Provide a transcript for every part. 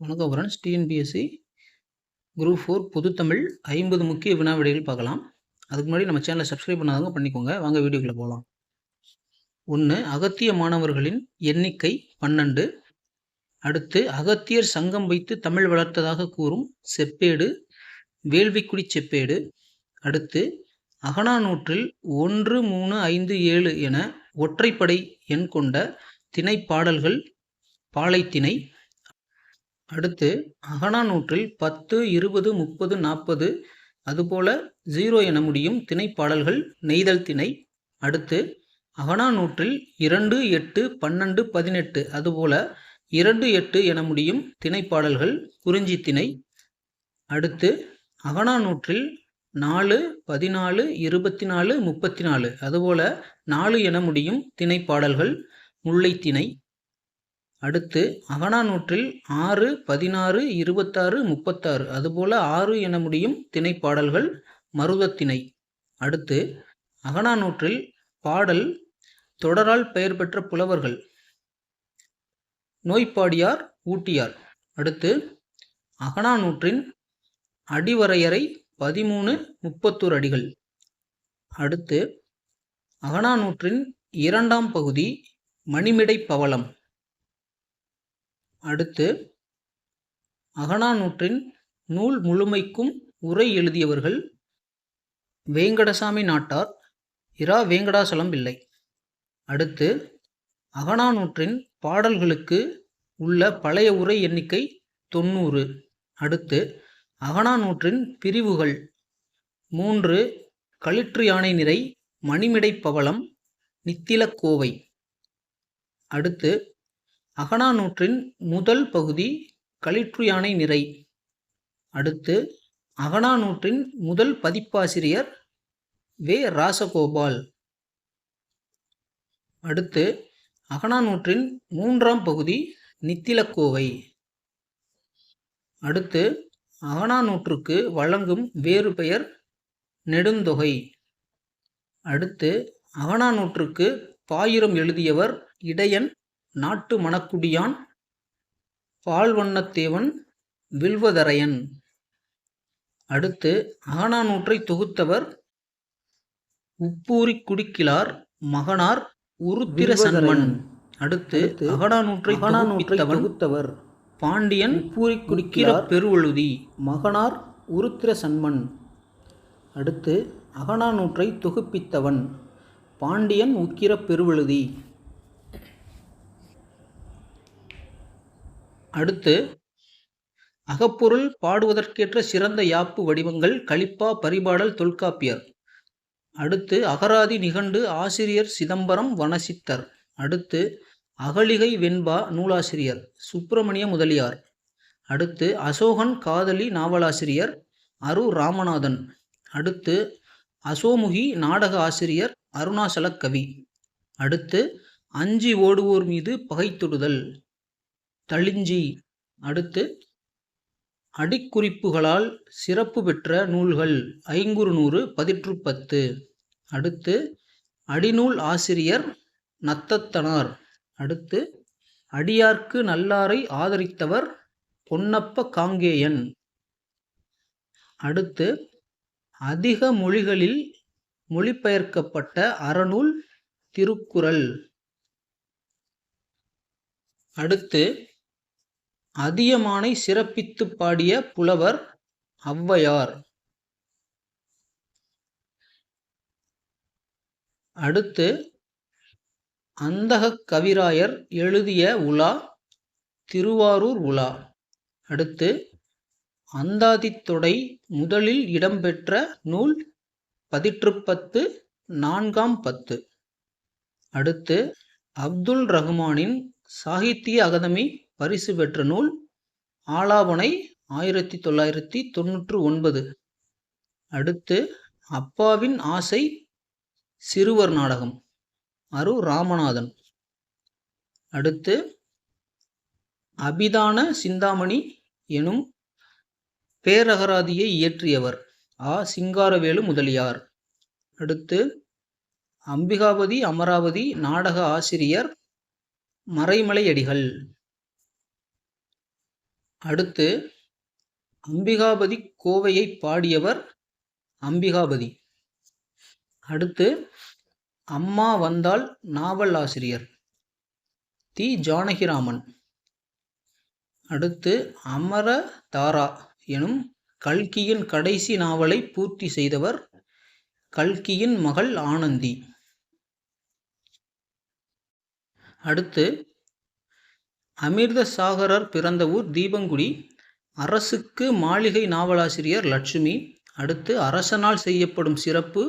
வணக்கம் வரன்ஸ் TNPSC group four பொதுத்தமிழ் ஐம்பது முக்கிய வினா விடைகள் பார்க்கலாம். அதுக்கு முன்னாடி நம்ம சேனலை சப்ஸ்கிரைப் பண்ணாதவங்க பண்ணிக்கோங்க. வாங்க வீடியோக்குள்ளே போகலாம். ஒன்று அகத்திய மாணவர்களின் எண்ணிக்கை பன்னெண்டு. அடுத்து அகத்தியர் சங்கம் வைத்து தமிழ் வளர்த்ததாக கூறும் செப்பேடு வேள்விக்குடி செப்பேடு. அடுத்து அகனானூற்றில் ஒன்று மூணு ஐந்து ஏழு என ஒற்றைப்படை எண் கொண்ட திணைப்பாடல்கள் பாலைத்திணை அடுத்து அகனானூற்றில் பத்து இருபது முப்பது நாற்பது அதுபோல ஜீரோ என முடியும் திணைப்பாடல்கள் நெய்தல் திணை. அடுத்து அகனானூற்றில் இரண்டு எட்டு பன்னெண்டு பதினெட்டு அதுபோல இரண்டு எட்டு என முடியும் திணைப்பாடல்கள் குறிஞ்சி திணை. அடுத்து அகனானூற்றில் நாலு பதினாலு இருபத்தி நாலு முப்பத்தி நாலு அதுபோல நாலு என முடியும் திணைப்பாடல்கள் முல்லைத்திணை அடுத்து அகனானூற்றில் ஆறு பதினாறு இருபத்தாறு முப்பத்தாறு. அதுபோல ஆறு என முடியும் திணைப்பாடல்கள் மருதத்திணை. அடுத்து அகனானூற்றில் பாடல் தொடரால் பெயர் பெற்ற புலவர்கள். நோய்ப்பாடியார் ஊட்டியார். அடுத்து அகனானூற்றின் அடிவரையறை பதிமூணு முப்பத்தோரு அடிகள். அடுத்து அகனானூற்றின் இரண்டாம் பகுதி மணிமிடை பவளம். அடுத்து அகனானூற்றின் நூல் முழுமைக்கும் உரை எழுதியவர்கள் வேங்கடசாமி நாட்டார் இரா வேங்கடாசலம் பிள்ளை அடுத்து அகனானூற்றின் பாடல்களுக்கு உள்ள பழைய உரை எண்ணிக்கை தொண்ணூறு. அடுத்து அகனானூற்றின் பிரிவுகள் மூன்று களிற்று யானை நிறை மணிமிடை பவளம் நித்திலக்கோவை அடுத்து அகனானூற்றின் முதல் பகுதி களிற்றுயானை நிறை. அடுத்து அகனானூற்றின் முதல் பதிப்பாசிரியர் வே. ராசகோபால். அடுத்து அகனானூற்றின் மூன்றாம் பகுதி நித்திலக்கோவை. அடுத்து அகனானூற்றுக்கு வழங்கும் வேறு பெயர் நெடுந்தொகை. அடுத்து அகனானூற்றுக்கு பாயிரம் எழுதியவர் இடையன் நாட்டு மணக்குடியான் பால்வண்ணத்தேவன் வில்வதரையன். அடுத்து அகனானூற்றை தொகுத்தவர் உப்பூரி குடிக்கிலார் மகனார் உருத்திர சன்மன் அடுத்து அகனானூற்றை தொகுத்தவர் பாண்டியன் பூரி குடிக்கிற பெருவழுதி மகனார் உருத்திர சன்மன் அடுத்து அகனானூற்றை தொகுப்பித்தவன் பாண்டியன் உக்கிர பெருவழுதி. அடுத்து அகப்பொருள் பாடுவதற்கேற்ற சிறந்த யாப்பு வடிவங்கள் கலிப்பா பரிபாடல் தொல்காப்பியர். அடுத்து அகராதி நிகண்டு ஆசிரியர் சிதம்பரம் வனசித்தர். அடுத்து அகலிகை வெண்பா நூலாசிரியர் சுப்பிரமணிய முதலியார். அடுத்து அசோகன் காதலி நாவலாசிரியர் அரு ராமநாதன். அடுத்து அசோமுகி நாடக ஆசிரியர் அருணாசலக்கவி அடுத்து அஞ்சி ஓடுவோர் மீது பகைத்துடுதல். தளிஞ்சி அடுத்து அடிக்குறிப்புகளால் சிறப்பு பெற்ற நூல்கள் ஐங்குறு நூறு பதிற்று பத்து அடுத்து அடிநூல் ஆசிரியர் நத்தத்தனார். அடுத்து அடியார்க்கு நல்லாரை ஆதரித்தவர் பொன்னப்ப காங்கேயன். அடுத்து அதிக மொழிகளில் மொழிபெயர்க்கப்பட்ட அறநூல் திருக்குறள். அடுத்து அதியமானை சிறப்பித்து பாடிய புலவர் ஔவையார். அடுத்து அந்தக கவிராயர் எழுதிய உலா திருவாரூர் உலா. அடுத்து அந்தாதித்தொடை முதலில் இடம்பெற்ற நூல் பதிற்றுப்பத்து நான்காம் பத்து. அடுத்து அப்துல் ரஹ்மானின் சாகித்ய அகாதமி பரிசு பெற்ற நூல் ஆலாபனை ஆயிரத்தி தொள்ளாயிரத்தி தொண்ணூற்று ஒன்பது. அடுத்து அப்பாவின் ஆசை சிறுவர் நாடகம் அரு ராமநாதன். அடுத்து அபிதான சிந்தாமணி எனும் பேரகராதியை இயற்றியவர் ஆ. சிங்காரவேலு முதலியார். அடுத்து அம்பிகாபதி அமராவதி நாடக ஆசிரியர் மறைமலையடிகள். அடுத்து அம்பிகாபதி கோவையை பாடியவர் அம்பிகாபதி. அடுத்து அம்மா வந்தால் நாவல் ஆசிரியர் தி ஜானகிராமன். அடுத்து அமர தாரா எனும் கல்கியின் கடைசி நாவலை பூர்த்தி செய்தவர் கல்கியின் மகள் ஆனந்தி. அடுத்து அமிர்த சாகரர் பிறந்த ஊர் தீபங்குடி. அரசுக்கு மாளிகை நாவலாசிரியர் லட்சுமி. அடுத்து அரசனால் செய்யப்படும் சிறப்பு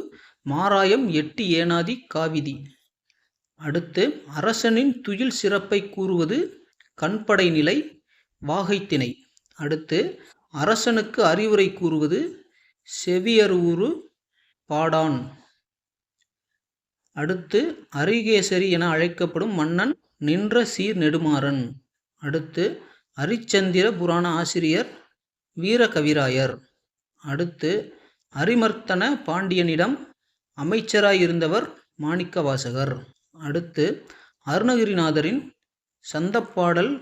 மாராயம் எட்டு ஏனாதி காவிதி. அடுத்து அரசனின் துயில் சிறப்பை கூறுவது கண்படை நிலை வாகைத்திணை. அடுத்து அரசனுக்கு அறிவுரை கூறுவது செவியருவுரு பாடான் அடுத்து அரிகேசரி என அழைக்கப்படும் மன்னன் நின்ற சீர் நெடுமாறன். அடுத்து அரிச்சந்திர புராண ஆசிரியர் வீரகவிராயர். அடுத்து அரிமர்த்தன பாண்டியனிடம் அமைச்சராயிருந்தவர் மாணிக்கவாசகர். அடுத்து அருணகிரிநாதரின் சந்தப்பாடல்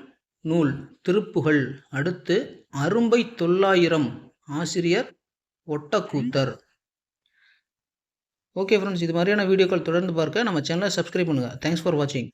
நூல் திருப்புகழ் அடுத்து அரும்பை தொள்ளாயிரம் ஆசிரியர் ஒட்டக்கூத்தர். ஓகே ஃப்ரெண்ட்ஸ் இது மாதிரியான வீடியோக்கள் தொடர்ந்து பார்க்க நம்ம சேனலை சப்ஸ்கிரைப் பண்ணுங்கள் தேங்க்ஸ் ஃபார் வாட்சிங்